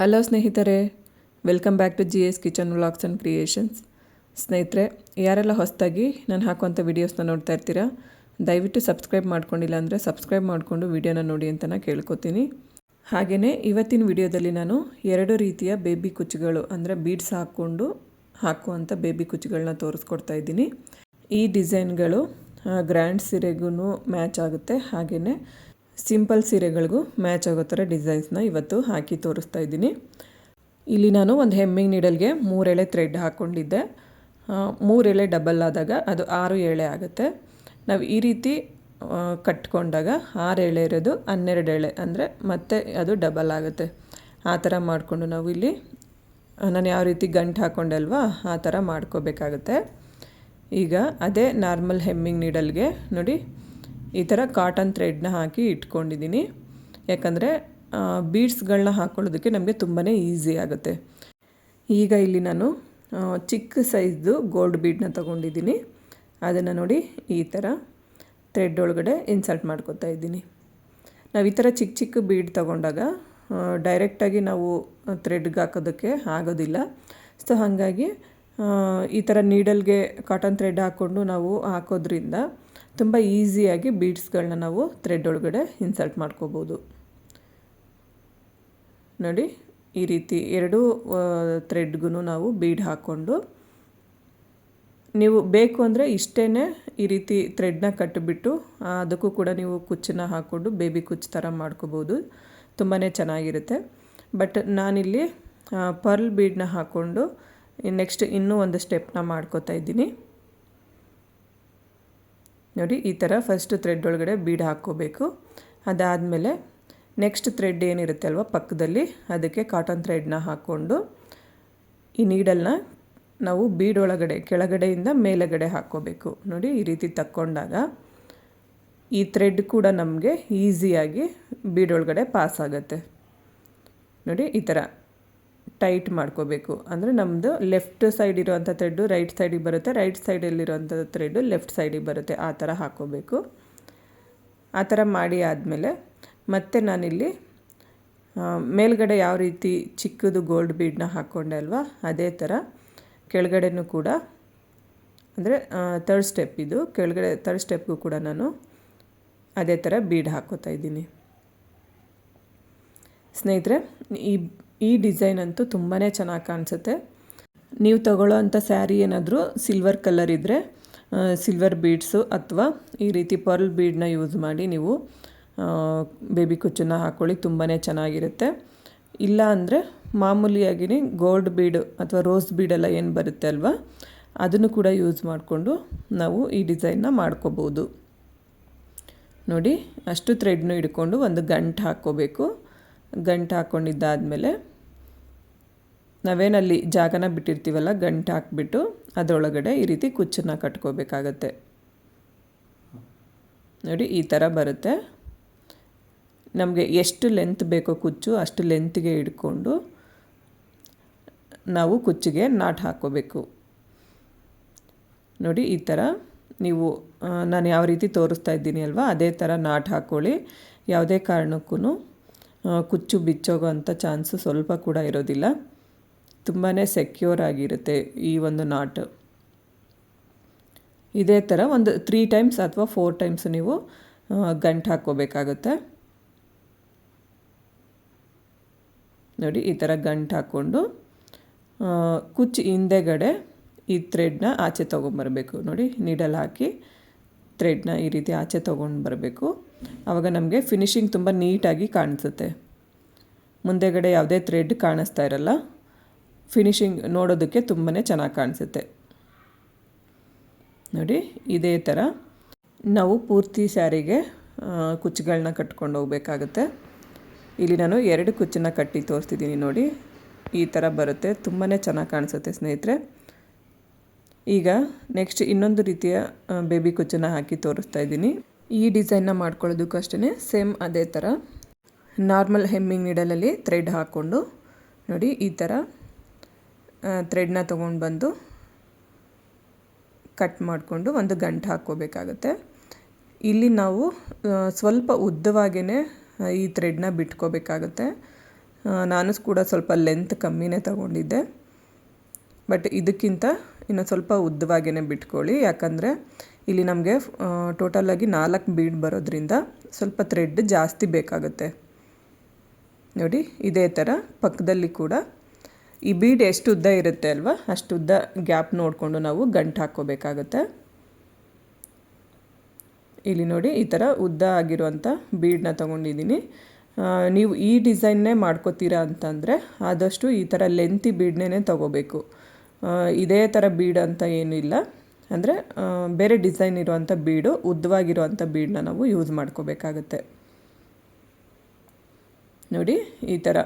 Hello ಸ್ನೇಹಿತರೆ, welcome back to G S kitchen vlogs and creations. ಸ್ನೇಹಿತರೆ, ಯಾರೆಲ್ಲ ಹೊಸದಾಗಿ ನಾನು ಹಾಕುವಂಥ ವೀಡಿಯೋಸ್ನ ನೋಡ್ತಾ ಇರ್ತೀರಾ, ದಯವಿಟ್ಟು ಸಬ್ಸ್ಕ್ರೈಬ್ ಮಾಡ್ಕೊಂಡಿಲ್ಲ ಅಂದರೆ ಸಬ್ಸ್ಕ್ರೈಬ್ ಮಾಡಿಕೊಂಡು ವೀಡಿಯೋನ ನೋಡಿ ಅಂತ ನಾನು ಕೇಳ್ಕೊತೀನಿ. ಹಾಗೆಯೇ ಇವತ್ತಿನ ವಿಡಿಯೋದಲ್ಲಿ ನಾನು ಎರಡು ರೀತಿಯ ಬೇಬಿ ಕುಚ್ಚುಗಳು ಅಂದರೆ ಬೀಡ್ಸ್ ಹಾಕ್ಕೊಂಡು ಹಾಕುವಂಥ ಬೇಬಿ ಕುಚ್ಚುಗಳನ್ನ ತೋರಿಸ್ಕೊಡ್ತಾ ಇದ್ದೀನಿ. ಈ ಡಿಸೈನ್ಗಳು ಗ್ರ್ಯಾಂಡ್ ಸೀರೆಗೂ ಮ್ಯಾಚ್ ಆಗುತ್ತೆ. ಹಾಗೆಯೇ ಸಿಂಪಲ್ ಸೀರೆಗಳಿಗೂ ಮ್ಯಾಚ್ ಆಗೋ ಥರ ಡಿಸೈನ್ಸ್ನ ಇವತ್ತು ಹಾಕಿ ತೋರಿಸ್ತಾ ಇದ್ದೀನಿ. ಇಲ್ಲಿ ನಾನು ಒಂದು ಹೆಮ್ಮಿಂಗ್ ನೀಡಲ್ಗೆ ಮೂರೆಳೆ ಥ್ರೆಡ್ ಹಾಕ್ಕೊಂಡಿದ್ದೆ. ಮೂರೆಳೆ ಡಬಲ್ ಆದಾಗ ಅದು ಆರು ಎಳೆ ಆಗುತ್ತೆ. ನಾವು ಈ ರೀತಿ ಕಟ್ಕೊಂಡಾಗ ಆರು ಎಳೆ ಇರೋದು ಹನ್ನೆರಡು ಎಳೆ ಅಂದರೆ ಮತ್ತೆ ಅದು ಡಬಲ್ ಆಗುತ್ತೆ. ಆ ಥರ ಮಾಡಿಕೊಂಡು ನಾವು ಇಲ್ಲಿ ನಾನು ಯಾವ ರೀತಿ ಗಂಟು ಹಾಕ್ಕೊಂಡೆ ಅಲ್ವಾ ಆ ಥರ ಮಾಡ್ಕೋಬೇಕಾಗತ್ತೆ. ಈಗ ಅದೇ ನಾರ್ಮಲ್ ಹೆಮ್ಮಿಂಗ್ ನೀಡಲ್ಗೆ ನೋಡಿ ಈ ಥರ ಕಾಟನ್ ಥ್ರೆಡ್ನ ಹಾಕಿ ಇಟ್ಕೊಂಡಿದ್ದೀನಿ. ಯಾಕಂದರೆ ಬೀಡ್ಸ್ಗಳನ್ನ ಹಾಕ್ಕೊಳ್ಳೋದಕ್ಕೆ ನಮಗೆ ತುಂಬಾ ಈಸಿ ಆಗುತ್ತೆ. ಈಗ ಇಲ್ಲಿ ನಾನು ಚಿಕ್ಕ ಸೈಜ್ದು ಗೋಲ್ಡ್ ಬೀಡ್ನ ತೊಗೊಂಡಿದ್ದೀನಿ. ಅದನ್ನು ನೋಡಿ ಈ ಥರ ಥ್ರೆಡ್ ಒಳಗಡೆ ಇನ್ಸರ್ಟ್ ಮಾಡ್ಕೊತಾ ಇದ್ದೀನಿ. ನಾವು ಈ ಥರ ಚಿಕ್ಕ ಚಿಕ್ಕ ಬೀಡ್ ತೊಗೊಂಡಾಗ ಡೈರೆಕ್ಟಾಗಿ ನಾವು ಥ್ರೆಡ್ಗೆ ಹಾಕೋದಕ್ಕೆ ಆಗೋದಿಲ್ಲ. ಸೊ ಹಾಗಾಗಿ ಈ ಥರ ನೀಡಲ್ಗೆ ಕಾಟನ್ ಥ್ರೆಡ್ ಹಾಕ್ಕೊಂಡು ನಾವು ಹಾಕೋದ್ರಿಂದ ತುಂಬ ಈಸಿಯಾಗಿ ಬೀಡ್ಸ್ಗಳನ್ನ ನಾವು ಥ್ರೆಡ್ ಒಳಗಡೆ ಇನ್ಸರ್ಟ್ ಮಾಡ್ಕೋಬೋದು. ನೋಡಿ, ಈ ರೀತಿ ಎರಡೂ ಥ್ರೆಡ್ಗೂ ನಾವು ಬೀಡ್ ಹಾಕ್ಕೊಂಡು, ನೀವು ಬೇಕು ಅಂದರೆ ಇಷ್ಟೇ ಈ ರೀತಿ ಥ್ರೆಡ್ನ ಕಟ್ಟಿಬಿಟ್ಟು ಅದಕ್ಕೂ ಕೂಡ ನೀವು ಕುಚ್ಚನ್ನ ಹಾಕ್ಕೊಂಡು ಬೇಬಿ ಕುಚ್ ಥರ ಮಾಡ್ಕೋಬೋದು. ತುಂಬಾ ಚೆನ್ನಾಗಿರುತ್ತೆ. ಬಟ್ ನಾನಿಲ್ಲಿ ಪರ್ಲ್ ಬೀಡನ್ನ ಹಾಕ್ಕೊಂಡು ನೆಕ್ಸ್ಟ್ ಇನ್ನೂ ಒಂದು ಸ್ಟೆಪ್ನ ಮಾಡ್ಕೋತಾ ಇದ್ದೀನಿ. ನೋಡಿ, ಈ ಥರ ಫಸ್ಟ್ ಥ್ರೆಡ್ ಒಳಗಡೆ ಬೀಡ್ ಹಾಕ್ಕೋಬೇಕು. ಅದಾದಮೇಲೆ ನೆಕ್ಸ್ಟ್ ಥ್ರೆಡ್ ಏನಿರುತ್ತೆ ಅಲ್ವ ಪಕ್ಕದಲ್ಲಿ, ಅದಕ್ಕೆ ಕಾಟನ್ ಥ್ರೆಡ್ನ ಹಾಕ್ಕೊಂಡು ಈ ನೀಡಲ್ನ ನಾವು ಬೀಡ್ ಒಳಗಡೆ, ಕೆಳಗಡೆಯಿಂದ ಮೇಲಗಡೆ ಹಾಕ್ಕೋಬೇಕು. ನೋಡಿ, ಈ ರೀತಿ ತಕ್ಕೊಂಡಾಗ ಈ ಥ್ರೆಡ್ ಕೂಡ ನಮಗೆ ಈಸಿಯಾಗಿ ಬೀಡ್ ಒಳಗಡೆ ಪಾಸ್ ಆಗುತ್ತೆ. ನೋಡಿ, ಈ ಥರ ಟೈಟ್ ಮಾಡ್ಕೋಬೇಕು. ಅಂದರೆ ನಮ್ಮದು ಲೆಫ್ಟ್ ಸೈಡ್ ಇರೋವಂಥ ಥ್ರೆಡ್ಡು ರೈಟ್ ಸೈಡಿಗೆ ಬರುತ್ತೆ. ರೈಟ್ ಸೈಡಲ್ಲಿರೋವಂಥ ಥ್ರೆಡ್ಡು ಲೆಫ್ಟ್ ಸೈಡಿಗೆ ಬರುತ್ತೆ. ಆ ಥರ ಹಾಕೋಬೇಕು. ಆ ಥರ ಮಾಡಿ ಆದಮೇಲೆ ಮತ್ತೆ ನಾನಿಲ್ಲಿ ಮೇಲ್ಗಡೆ ಯಾವ ರೀತಿ ಚಿಕ್ಕದು ಗೋಲ್ಡ್ ಬೀಡನ್ನ ಹಾಕ್ಕೊಂಡೆ ಅಲ್ವಾ, ಅದೇ ಥರ ಕೆಳಗಡೆನೂ ಕೂಡ, ಅಂದರೆ ತರ್ಡ್ ಸ್ಟೆಪ್ ಇದು. ಕೆಳಗಡೆ ತರ್ಡ್ ಸ್ಟೆಪ್ಗೂ ಕೂಡ ನಾನು ಅದೇ ಥರ ಬೀಡ್ ಹಾಕೋತಾ ಇದ್ದೀನಿ. ಸ್ನೇಹಿತರೆ, ಈ ಈ ಡಿಸೈನ್ ಅಂತೂ ತುಂಬಾ ಚೆನ್ನಾಗಿ ಕಾಣಿಸುತ್ತೆ. ನೀವು ತಗೊಳ್ಳೋ ಅಂಥ ಸ್ಯಾರಿ ಏನಾದರೂ ಸಿಲ್ವರ್ ಕಲರ್ ಇದ್ದರೆ ಸಿಲ್ವರ್ ಬೀಡ್ಸು ಅಥವಾ ಈ ರೀತಿ ಪರ್ಲ್ ಬೀಡನ್ನ ಯೂಸ್ ಮಾಡಿ ನೀವು ಬೇಬಿ ಕುಚ್ಚನ್ನ ಹಾಕ್ಕೊಳ್ಳಿ ತುಂಬಾ ಚೆನ್ನಾಗಿರುತ್ತೆ. ಇಲ್ಲ ಅಂದರೆ ಮಾಮೂಲಿಯಾಗಿ ಗೋಲ್ಡ್ ಬೀಡು ಅಥವಾ ರೋಸ್ ಬೀಡೆಲ್ಲ ಏನು ಬರುತ್ತೆ ಅಲ್ವಾ, ಅದನ್ನು ಕೂಡ ಯೂಸ್ ಮಾಡಿಕೊಂಡು ನಾವು ಈ ಡಿಸೈನ್ನ ಮಾಡ್ಕೋಬೋದು. ನೋಡಿ, ಅಷ್ಟು ಥ್ರೆಡ್ನು ಹಿಡ್ಕೊಂಡು ಒಂದು ಗಂಟು ಹಾಕ್ಕೋಬೇಕು. ಗಂಟು ಹಾಕ್ಕೊಂಡಿದ್ದಾದಮೇಲೆ ನಾವೇನಲ್ಲಿ ಜಾಗನ ಬಿಟ್ಟಿರ್ತೀವಲ್ಲ, ಗಂಟು ಹಾಕ್ಬಿಟ್ಟು ಅದರೊಳಗಡೆ ಈ ರೀತಿ ಕುಚ್ಚನ್ನು ಕಟ್ಕೋಬೇಕಾಗತ್ತೆ. ನೋಡಿ, ಈ ಥರ ಬರುತ್ತೆ. ನಮಗೆ ಎಷ್ಟು ಲೆಂತ್ ಬೇಕೋ ಕುಚ್ಚು ಅಷ್ಟು ಲೆಂತ್ಗೆ ಹಿಡ್ಕೊಂಡು ನಾವು ಕುಚ್ಚಿಗೆ ನಾಟ್ ಹಾಕ್ಕೋಬೇಕು. ನೋಡಿ, ಈ ಥರ ನೀವು ನಾನು ಯಾವ ರೀತಿ ತೋರಿಸ್ತಾ ಇದ್ದೀನಿ ಅಲ್ವಾ, ಅದೇ ಥರ ನಾಟ್ ಹಾಕ್ಕೊಳ್ಳಿ. ಯಾವುದೇ ಕಾರಣಕ್ಕೂ ಕುಚ್ಚು ಬಿಚ್ಚೋಗೋ ಅಂಥ ಚಾನ್ಸು ಸ್ವಲ್ಪ ಕೂಡ ಇರೋದಿಲ್ಲ. ತುಂಬಾ ಸೆಕ್ಯೂರ್ ಆಗಿರುತ್ತೆ ಈ ಒಂದು ನಾಟ್ ಇದೇ ಥರ ಒಂದು ತ್ರೀ ಟೈಮ್ಸ್ ಅಥವಾ ಫೋರ್ ಟೈಮ್ಸ್ ನೀವು ಗಂಟು ಹಾಕ್ಕೋಬೇಕಾಗುತ್ತೆ. ನೋಡಿ, ಈ ಥರ ಗಂಟು ಹಾಕ್ಕೊಂಡು ಕುಚ್ಚು ಹಿಂದೆಗಡೆ ಈ ಥ್ರೆಡ್ನ ಆಚೆ ತೊಗೊಂಡ್ಬರಬೇಕು. ನೋಡಿ ನೀಡಲ್ ಹಾಕಿ ಥ್ರೆಡ್ನ ಈ ರೀತಿ ಆಚೆ ತೊಗೊಂಡು ಬರಬೇಕು ಆವಾಗ ನಮಗೆ ಫಿನಿಶಿಂಗ್ ತುಂಬ ನೀಟಾಗಿ ಕಾಣಿಸುತ್ತೆ. ಮುಂದೆಗಡೆ ಯಾವುದೇ ಥ್ರೆಡ್ ಕಾಣಿಸ್ತಾ ಇರಲ್ಲ. ಫಿನಿಶಿಂಗ್ ನೋಡೋದಕ್ಕೆ ತುಂಬಾ ಚೆನ್ನಾಗಿ ಕಾಣಿಸುತ್ತೆ. ನೋಡಿ, ಇದೇ ಥರ ನಾವು ಪೂರ್ತಿ ಸ್ಯಾರಿಗೆ ಕುಚ್ಚುಗಳನ್ನ ಕಟ್ಕೊಂಡು ಹೋಗಬೇಕಾಗುತ್ತೆ. ಇಲ್ಲಿ ನಾನು ಎರಡು ಕುಚ್ಚನ್ನ ಕಟ್ಟಿ ತೋರಿಸ್ತಿದ್ದೀನಿ ನೋಡಿ. ಈ ಥರ ಬರುತ್ತೆ. ತುಂಬಾ ಚೆನ್ನಾಗಿ ಕಾಣಿಸುತ್ತೆ ಸ್ನೇಹಿತರೆ. ಈಗ ನೆಕ್ಸ್ಟ್ ಇನ್ನೊಂದು ರೀತಿಯ ಬೇಬಿ ಕುಚ್ಚನ್ನು ಹಾಕಿ ತೋರಿಸ್ತಾ ಇದ್ದೀನಿ. ಈ ಡಿಸೈನ್ನ ಮಾಡ್ಕೊಳ್ಳೋದಕ್ಕೂ ಅಷ್ಟೇ ಸೇಮ್ ಅದೇ ಥರ ನಾರ್ಮಲ್ ಹೆಮ್ಮಿಂಗ್ ನೀಡಲಲ್ಲಿ ಥ್ರೆಡ್ ಹಾಕ್ಕೊಂಡು ನೋಡಿ ಈ ಥರ ಥ್ರೆಡ್ನ ತೊಗೊಂಡು ಬಂದು ಕಟ್ ಮಾಡಿಕೊಂಡು ಒಂದು ಗಂಟು ಹಾಕ್ಕೋಬೇಕಾಗತ್ತೆ. ಇಲ್ಲಿ ನಾವು ಸ್ವಲ್ಪ ಉದ್ದವಾಗೇ ಈ ಥ್ರೆಡ್ನ ಬಿಟ್ಕೋಬೇಕಾಗತ್ತೆ. ನಾನು ಕೂಡ ಸ್ವಲ್ಪ ಲೆಂತ್ ಕಮ್ಮಿನೇ ತಗೊಂಡಿದ್ದೆ. ಬಟ್ ಇದಕ್ಕಿಂತ ಇನ್ನು ಸ್ವಲ್ಪ ಉದ್ದವಾಗೇ ಬಿಟ್ಕೊಳ್ಳಿ. ಯಾಕಂದರೆ ಇಲ್ಲಿ ನಮಗೆ ಟೋಟಲಾಗಿ ನಾಲ್ಕು ಬೀಡ್ ಬರೋದ್ರಿಂದ ಸ್ವಲ್ಪ ಥ್ರೆಡ್ ಜಾಸ್ತಿ ಬೇಕಾಗುತ್ತೆ. ನೋಡಿ, ಇದೇ ಥರ ಪಕ್ಕದಲ್ಲಿ ಕೂಡ ಈ ಬೀಡ್ ಎಷ್ಟು ಉದ್ದ ಇರುತ್ತೆ ಅಲ್ವಾ, ಅಷ್ಟು ಉದ್ದ ಗ್ಯಾಪ್ ನೋಡಿಕೊಂಡು ನಾವು ಗಂಟು ಹಾಕ್ಕೋಬೇಕಾಗತ್ತೆ. ಇಲ್ಲಿ ನೋಡಿ, ಈ ಥರ ಉದ್ದ ಆಗಿರುವಂಥ ಬೀಡನ್ನ ತೊಗೊಂಡಿದ್ದೀನಿ. ನೀವು ಈ ಡಿಸೈನ್ನೇ ಮಾಡ್ಕೋತೀರಾ ಅಂತಂದರೆ ಆದಷ್ಟು ಈ ಥರ ಲೆಂತಿ ಬೀಡ್ನೇ ತೊಗೋಬೇಕು. ಇದೇ ಥರ ಬೀಡ್ ಅಂತ ಏನಿಲ್ಲ. ಅಂದರೆ ಬೇರೆ ಡಿಸೈನ್ ಇರುವಂಥ ಬೀಡು ಉದ್ದವಾಗಿರುವಂಥ ಬೀಡನ್ನ ನಾವು ಯೂಸ್ ಮಾಡ್ಕೋಬೇಕಾಗತ್ತೆ. ನೋಡಿ, ಈ ಥರ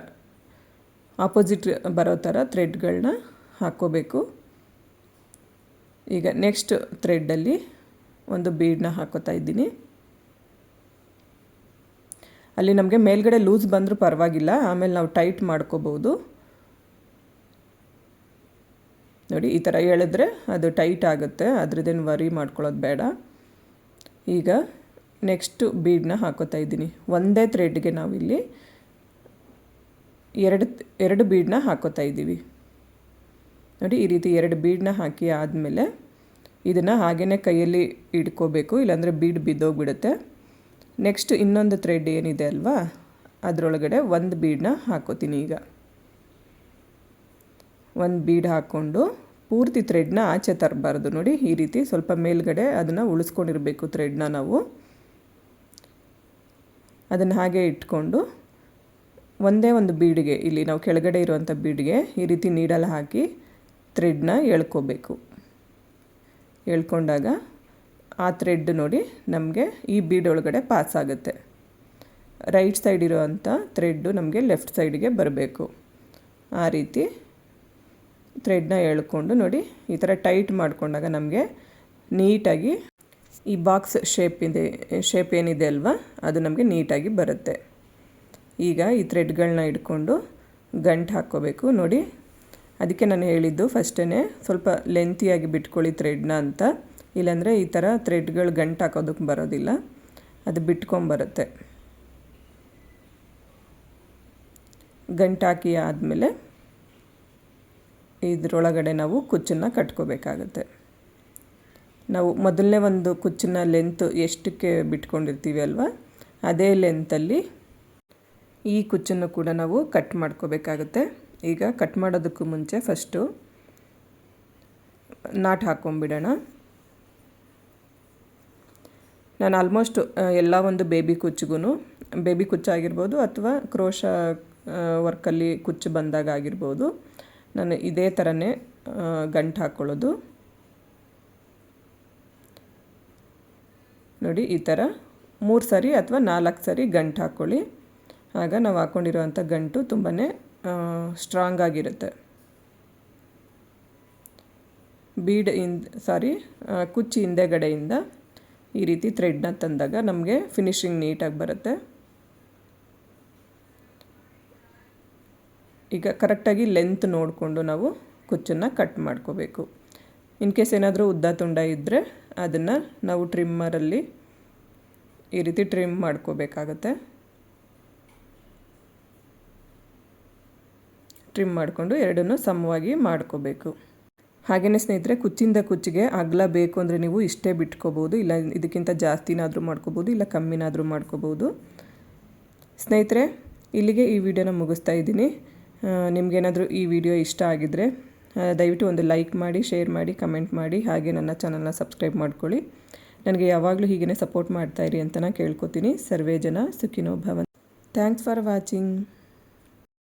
ಆಪೋಸಿಟ್ ಬರೋ ಥರ ಥ್ರೆಡ್ಗಳನ್ನ ಹಾಕ್ಕೋಬೇಕು. ಈಗ ನೆಕ್ಸ್ಟ್ ಥ್ರೆಡ್ಡಲ್ಲಿ ಒಂದು ಬೀಡನ್ನ ಹಾಕೋತಾ ಇದ್ದೀನಿ. ಅಲ್ಲಿ ನಮಗೆ ಮೇಲ್ಗಡೆ ಲೂಸ್ ಬಂದರೂ ಪರವಾಗಿಲ್ಲ, ಆಮೇಲೆ ನಾವು ಟೈಟ್ ಮಾಡ್ಕೋಬೋದು. ನೋಡಿ, ಈ ಥರ ಎಳೆದ್ರೆ ಅದು ಟೈಟ್ ಆಗುತ್ತೆ. ಅದ್ರದ್ದೇನು ವರಿ ಮಾಡ್ಕೊಳ್ಳೋದು ಬೇಡ. ಈಗ ನೆಕ್ಸ್ಟು ಬೀಡನ್ನ ಹಾಕೋತಾ ಇದ್ದೀನಿ. ಒಂದೇ ಥ್ರೆಡ್ಗೆ ನಾವಿಲ್ಲಿ ಎರಡು ಎರಡು ಬೀಡನ್ನ ಹಾಕೋತಾ ಇದ್ದೀವಿ. ನೋಡಿ, ಈ ರೀತಿ ಎರಡು ಬೀಡನ್ನ ಹಾಕಿ ಆದಮೇಲೆ ಇದನ್ನು ಹಾಗೇ ಕೈಯಲ್ಲಿ ಇಟ್ಕೋಬೇಕು, ಇಲ್ಲಾಂದರೆ ಬೀಡ್ ಬಿದ್ದೋಗ್ಬಿಡುತ್ತೆ. ನೆಕ್ಸ್ಟ್ ಇನ್ನೊಂದು ಥ್ರೆಡ್ ಏನಿದೆ ಅಲ್ವಾ? ಅದರೊಳಗಡೆ ಒಂದು ಬೀಡನ್ನ ಹಾಕೋತೀನಿ ಈಗ. ಒಂದು ಬೀಡ್ ಹಾಕ್ಕೊಂಡು ಪೂರ್ತಿ ಥ್ರೆಡ್ನ ಆಚೆ ತರಬಾರ್ದು. ನೋಡಿ, ಈ ರೀತಿ ಸ್ವಲ್ಪ ಮೇಲ್ಗಡೆ ಅದನ್ನು ಉಳಿಸ್ಕೊಂಡಿರಬೇಕು ಥ್ರೆಡ್ನ ನಾವು. ಅದನ್ನು ಹಾಗೆ ಇಟ್ಕೊಂಡು ಒಂದೇ ಒಂದು ಬೀಡಿಗೆ, ಇಲ್ಲಿ ನಾವು ಕೆಳಗಡೆ ಇರುವಂಥ ಬೀಡಿಗೆ ಈ ರೀತಿ ನೀಡಲ್ಲಿ ಹಾಕಿ ಥ್ರೆಡ್ನ ಎಳ್ಕೋಬೇಕು. ಎಳ್ಕೊಂಡಾಗ ಆ ಥ್ರೆಡ್ ನೋಡಿ ನಮಗೆ ಈ ಬೀಡ್ ಒಳಗಡೆ ಪಾಸ್ ಆಗುತ್ತೆ. ರೈಟ್ ಸೈಡ್ ಇರುವಂಥ ಥ್ರೆಡ್ಡು ನಮಗೆ ಲೆಫ್ಟ್ ಸೈಡಿಗೆ ಬರಬೇಕು. ಆ ರೀತಿ ಥ್ರೆಡ್ನ ಎಳ್ಕೊಂಡು ನೋಡಿ ಈ ಥರ ಟೈಟ್ ಮಾಡಿಕೊಂಡಾಗ ನಮಗೆ ನೀಟಾಗಿ ಈ ಬಾಕ್ಸ್ ಶೇಪ್ ಇದೆ, ಶೇಪ್ ಏನಿದೆ ಅಲ್ವಾ, ಅದು ನಮಗೆ ನೀಟಾಗಿ ಬರುತ್ತೆ. ಈಗ ಈ ಥ್ರೆಡ್ಗಳನ್ನ ಇಟ್ಕೊಂಡು ಗಂಟು ಹಾಕ್ಕೋಬೇಕು. ನೋಡಿ, ಅದಕ್ಕೆ ನಾನು ಹೇಳಿದ್ದು ಫಸ್ಟೇ ಸ್ವಲ್ಪ ಲೆಂತಿಯಾಗಿ ಬಿಟ್ಕೊಳ್ಳಿ ಥ್ರೆಡ್ನ ಅಂತ. ಇಲ್ಲಾಂದರೆ ಈ ಥರ ಥ್ರೆಡ್ಗಳು ಗಂಟು ಹಾಕೋದಕ್ಕೆ ಬರೋದಿಲ್ಲ, ಅದು ಬಿಟ್ಕೊಂಬರುತ್ತೆ. ಗಂಟಾಕಿ ಆದಮೇಲೆ ಇದರೊಳಗಡೆ ನಾವು ಕುಚ್ಚನ್ನು ಕಟ್ಕೋಬೇಕಾಗುತ್ತೆ. ನಾವು ಮೊದಲನೇ ಒಂದು ಕುಚ್ಚಿನ ಲೆಂತ್ ಎಷ್ಟಕ್ಕೆ ಬಿಟ್ಕೊಂಡಿರ್ತೀವಿ ಅಲ್ವಾ? ಅದೇ ಲೆಂತಲ್ಲಿ ಈ ಕುಚ್ಚನ್ನು ಕೂಡ ನಾವು ಕಟ್ ಮಾಡ್ಕೋಬೇಕಾಗುತ್ತೆ. ಈಗ ಕಟ್ ಮಾಡೋದಕ್ಕೂ ಮುಂಚೆ ಫಸ್ಟು ನಾಟ್ ಹಾಕ್ಕೊಂಬಿಡೋಣ ನಾನು ಆಲ್ಮೋಸ್ಟ್ ಎಲ್ಲ ಒಂದು ಬೇಬಿ ಕುಚ್ಚಿಗೂ ಬೇಬಿ ಕುಚ್ಚಾಗಿರ್ಬೋದು ಅಥವಾ ಕ್ರೋಶ ವರ್ಕಲ್ಲಿ ಕುಚ್ಚು ಬಂದಾಗ ಆಗಿರ್ಬೋದು ನಾನು ಇದೇ ಥರನೇ ಗಂಟು ಹಾಕ್ಕೊಳ್ಳೋದು ನೋಡಿ, ಈ ಥರ ಮೂರು ಸರಿ ಅಥವಾ ನಾಲ್ಕು ಸರಿ ಗಂಟು ಹಾಕ್ಕೊಳ್ಳಿ. ಆಗ ನಾವು ಹಾಕ್ಕೊಂಡಿರೋವಂಥ ಗಂಟು ತುಂಬಾ ಸ್ಟ್ರಾಂಗ್ ಆಗಿರುತ್ತೆ. ಬೀಡ್ ಇಂದ ಸಾರಿ ಕುಚ್ಚಿ ಹಿಂದೆಗಡೆಯಿಂದ ಈ ರೀತಿ ಥ್ರೆಡ್ನ ತಂದಾಗ ನಮಗೆ ಫಿನಿಶಿಂಗ್ ನೀಟಾಗಿ ಬರುತ್ತೆ. ಈಗ ಕರೆಕ್ಟಾಗಿ ಲೆಂತ್ ನೋಡಿಕೊಂಡು ನಾವು ಕುಚ್ಚನ್ನು ಕಟ್ ಮಾಡ್ಕೋಬೇಕು. ಇನ್ ಕೇಸ್ ಏನಾದರೂ ಉದ್ದ ತುಂಡ ಇದ್ದರೆ ಅದನ್ನು ನಾವು ಟ್ರಿಮ್ಮರಲ್ಲಿ ಈ ರೀತಿ ಟ್ರಿಮ್ ಮಾಡ್ಕೋಬೇಕಾಗತ್ತೆ. ಟ್ರಿಮ್ ಮಾಡಿಕೊಂಡು ಎರಡನ್ನೂ ಸಮವಾಗಿ ಮಾಡ್ಕೋಬೇಕು. ಹಾಗೆಯೇ ಸ್ನೇಹಿತರೆ, ಕುಚ್ಚಿಂದ ಕುಚ್ಚಿಗೆ ಅಗಲ ಬೇಕು ಅಂದರೆ ನೀವು ಇಷ್ಟೇ ಬಿಟ್ಕೋಬೋದು ಇಲ್ಲ ಇದಕ್ಕಿಂತ ಜಾಸ್ತಿನಾದರೂ ಮಾಡ್ಕೋಬೋದು ಇಲ್ಲ ಕಮ್ಮಿನಾದರೂ ಮಾಡ್ಕೋಬೋದು ಸ್ನೇಹಿತರೆ, ಇಲ್ಲಿಗೆ ಈ ವಿಡಿಯೋನ ಮುಗಿಸ್ತಾ ಇದ್ದೀನಿ. ನಿಮಗೇನಾದರೂ ಈ ವಿಡಿಯೋ ಇಷ್ಟ ಆಗಿದ್ದರೆ ದಯವಿಟ್ಟು ಒಂದು ಲೈಕ್ ಮಾಡಿ, ಶೇರ್ ಮಾಡಿ, ಕಮೆಂಟ್ ಮಾಡಿ, ಹಾಗೆ ನನ್ನ ಚಾನಲ್ನ ಸಬ್ಸ್ಕ್ರೈಬ್ ಮಾಡ್ಕೊಳ್ಳಿ. ನನಗೆ ಯಾವಾಗಲೂ ಹೀಗೇ ಸಪೋರ್ಟ್ ಮಾಡ್ತಾಯಿರಿ ಅಂತ ನಾನು ಕೇಳ್ಕೊತೀನಿ. ಸರ್ವೇ ಜನ ಸುಖಿನೋ ಭವನ್ ಥ್ಯಾಂಕ್ಸ್ ಫಾರ್ ವಾಚಿಂಗ್